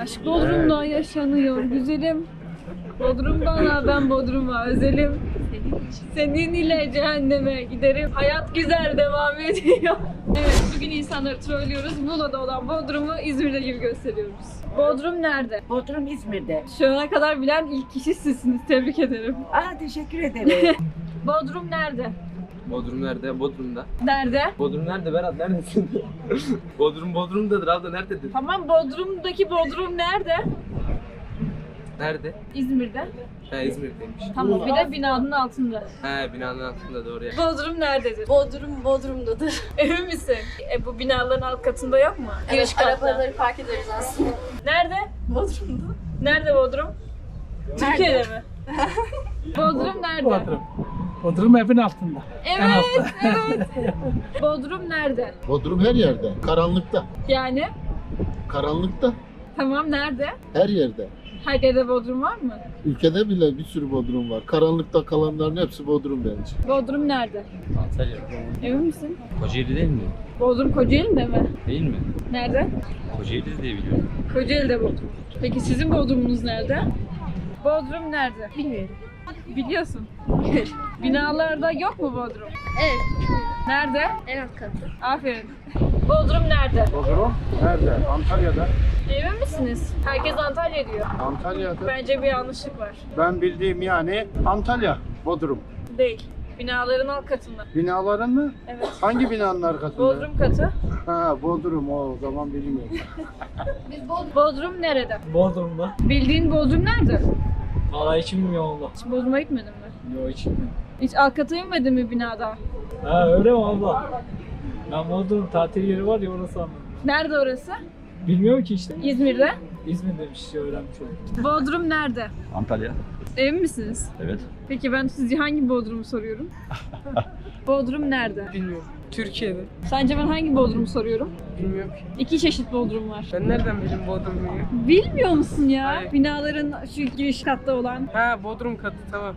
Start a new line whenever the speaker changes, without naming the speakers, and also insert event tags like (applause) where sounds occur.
Aşk Bodrum'da yaşanıyor güzelim. Bodrum bana ben Bodrum'a özelim. Senin ile cehenneme giderim. Hayat güzel devam ediyor. Evet bugün insanları trollüyoruz. Muğla'da olan Bodrum'u İzmir'de gibi gösteriyoruz. Bodrum nerede?
Bodrum İzmir'de.
Şu ana kadar bilen ilk kişi sizsiniz. Tebrik ederim.
Aa teşekkür ederim. (laughs)
Bodrum nerede?
Bodrum nerede? Bodrum'da.
Nerede?
Bodrum nerede Berat? Neredesin? (laughs) Bodrum Bodrum'dadır abla nerededir?
Tamam Bodrum'daki Bodrum nerede?
Nerede?
İzmir'de.
He İzmir'deymiş.
Tamam bir de binanın altında.
He binanın altında doğru ya.
Bodrum nerededir?
Bodrum Bodrum'dadır. (laughs)
Emin misin? E bu binaların alt katında yok mu? Giriş
Evet,
katta.
arabaları park ederiz aslında.
Nerede?
Bodrum'da.
Nerede Bodrum? Türkiye'de mi? (laughs) Bodrum nerede?
Bodrum. Bodrum evin altında. En
Evet,
altta. (laughs)
evet. Bodrum nerede?
Bodrum her yerde. Karanlıkta.
Yani
Karanlıkta.
tamam nerede?
Her yerde.
Her yerde Bodrum var mı?
Ülkede bile bir sürü Bodrum var. Karanlıkta kalanların hepsi Bodrum bence.
Bodrum nerede?
Antalya.
Emin misin?
Kocaeli değil mi?
Bodrum Kocaeli'nde mi?
Değil mi?
Nerede?
Kocaeli diye biliyorum.
Kocaeli'de Bodrum. Peki sizin Bodrum'unuz nerede? Bodrum nerede?
Bilmiyorum.
Biliyorsun. (laughs) Binalarda yok mu Bodrum?
Evet.
Nerede?
En alt katı.
Aferin. Bodrum nerede?
Bodrum nerede? Antalya'da.
Emin misiniz? Herkes Antalya diyor.
Antalya'da.
Bence bir yanlışlık var.
Ben bildiğim yani Antalya, Bodrum.
Değil. Binaların alt katında.
Binaların mı?
Evet.
Hangi binanın arkasında?
Bodrum katı.
Ha Bodrum o, o zaman bilmiyorum.
Bodrum nerede?
Bodrum'da.
Bildiğin Bodrum nerede?
Valla hiç bilmiyorum valla.
Hiç Bodrum'a gitmedin mi?
Yok hiç bilmiyorum.
Hiç alt kata inmedin mi binada?
Ha öyle mi abla? Ben Bodrum tatil yeri var ya orası anladım.
Nerede orası?
Bilmiyorum ki işte.
İzmir'de.
İzmir'demiş işte öğrenmiş oldum.
Bodrum nerede?
Antalya.
Emin misiniz?
Evet.
Peki ben sizce hangi Bodrum'u soruyorum? (laughs) Bodrum nerede?
Bilmiyorum. Türkiye'de.
Sence ben hangi Bodrum'u soruyorum?
Bilmiyorum ki.
İki çeşit Bodrum var.
Ben nereden bileyim Bodrum'u?
Bilmiyor musun ya?
Hayır.
Binaların şu giriş katta olan.
Ha Bodrum katı tamam.